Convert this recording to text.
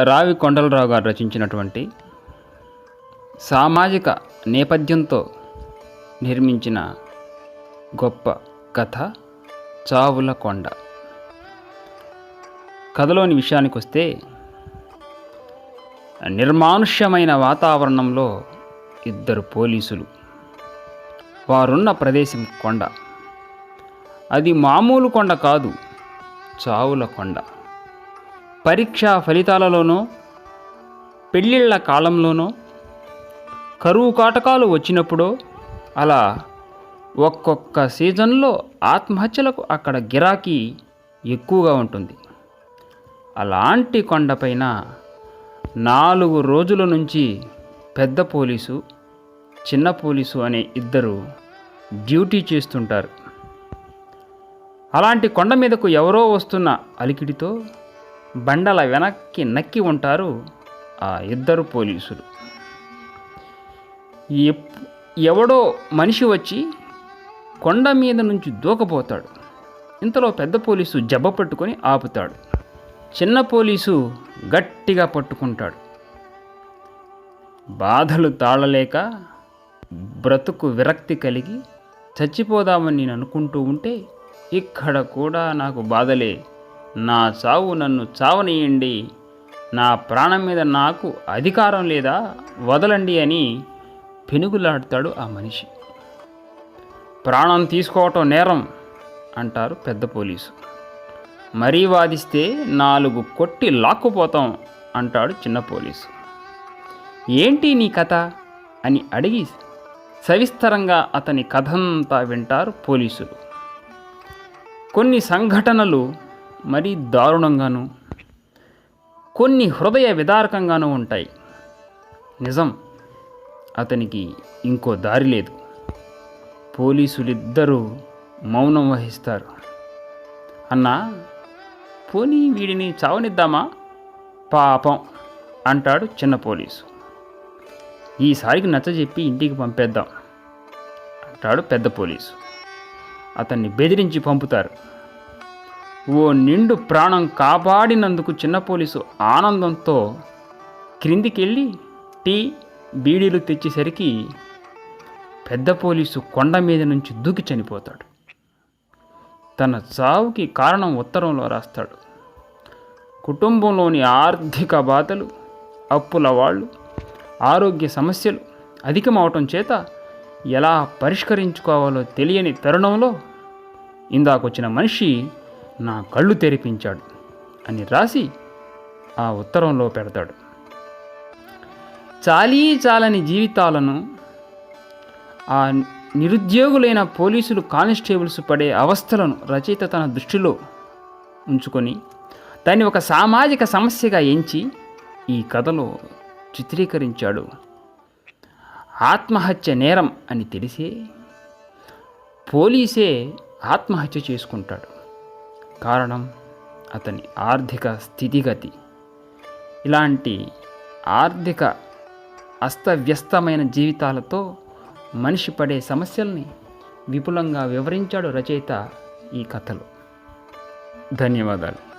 రావి కొండలరావు గారు రచించినటువంటి సామాజిక నేపథ్యంతో నిర్మించిన గొప్ప కథ చావుల కొండ. కథలోని విషయానికి వస్తే నిర్మానుష్యమైన వాతావరణంలో ఇద్దరు పోలీసులు వారున్న ప్రదేశం కొండ. అది మామూలు కొండ కాదు చావుల కొండ. పరీక్షా ఫలితాలలోనో పెళ్ళిళ్ళ కాలంలోనో కరువు కాటకాలు వచ్చినప్పుడో అలా ఒక్కొక్క సీజన్లో ఆత్మహత్యలకు అక్కడ గిరాకీ ఎక్కువగా ఉంటుంది. అలాంటి కొండపైన నాలుగు రోజుల నుంచి పెద్ద పోలీసు చిన్న పోలీసు అనే ఇద్దరు డ్యూటీ చేస్తుంటారు. అలాంటి కొండ మీదకు ఎవరో వస్తున్న అలికిడితో బండల వెనక్కి నక్కి ఉంటారు ఆ ఇద్దరు పోలీసులు. ఎవడో మనిషి వచ్చి కొండ మీద నుంచి దూకపోతాడు. ఇంతలో పెద్ద పోలీసు జబ్బ పట్టుకొని ఆపుతాడు. చిన్న పోలీసు గట్టిగా పట్టుకుంటాడు. బాధలు తాళలేక బ్రతుకు విరక్తి కలిగి చచ్చిపోదామని నేను అనుకుంటూ ఉంటే ఇక్కడ కూడా నాకు బాధలే. నా చావు నన్ను చావనీయండి. నా ప్రాణం మీద నాకు అధికారం లేదా? వదలండి అని పెనుగులాడతాడు ఆ మనిషి. ప్రాణం తీసుకోవటం నేరం అంటారు పెద్ద పోలీసు. మరీ వాదిస్తే నాలుగు కొట్టి లాక్కుపోతాం అంటాడు చిన్న పోలీసు. ఏంటి నీ కథ? అని అడిగి సవిస్తరంగా అతని కథంతా వింటారు పోలీసులు. కొన్ని సంఘటనలు మరీ దారుణంగాను కొన్ని హృదయ విదారకంగానూ ఉంటాయి. నిజం అతనికి ఇంకో దారి లేదు. పోలీసులిద్దరూ మౌనం వహిస్తారు. అన్నా పోనీ వీడిని చావనిద్దామా? పాపం అంటాడు చిన్న పోలీసు. ఈసారికి నచ్చజెప్పి ఇంటికి పంపేద్దాం అంటాడు పెద్ద పోలీసు. అతన్ని బెదిరించి పంపుతారు. ఓ నిండు ప్రాణం కాపాడినందుకు చిన్న పోలీసు ఆనందంతో క్రిందికెళ్ళి టీ బీడీలు తెచ్చేసరికి పెద్ద పోలీసు కొండ మీద నుంచి దూకి చనిపోతాడు. తన చావుకి కారణం ఉత్తరంలో రాస్తాడు. కుటుంబంలోని ఆర్థిక బాధలు అప్పుల వాళ్ళు ఆరోగ్య సమస్యలు అధికమవటం చేత ఎలా పరిష్కరించుకోవాలో తెలియని తరుణంలో ఇందాకొచ్చిన మనిషి నా కళ్ళు తెరిపించాడు అని రాసి ఆ ఉత్తరంలో పెడతాడు. చాలీ చాలని జీవితాలను ఆ నిరుద్యోగులైన పోలీసులు కానిస్టేబుల్స్ పడే అవస్థలను రచయిత తన దృష్టిలో ఉంచుకొని దాన్ని ఒక సామాజిక సమస్యగా ఎంచి ఈ కథలో చిత్రీకరించాడు. ఆత్మహత్య నేరం అని తెలిసే పోలీసే ఆత్మహత్య చేసుకుంటాడు. కారణం అతని ఆర్థిక స్థితిగతి. ఇలాంటి ఆర్థిక అస్తవ్యస్తమైన జీవితాలతో మనిషి పడే సమస్యల్ని విపులంగా వివరించాడు రచయిత ఈ కథలో. ధన్యవాదాలు.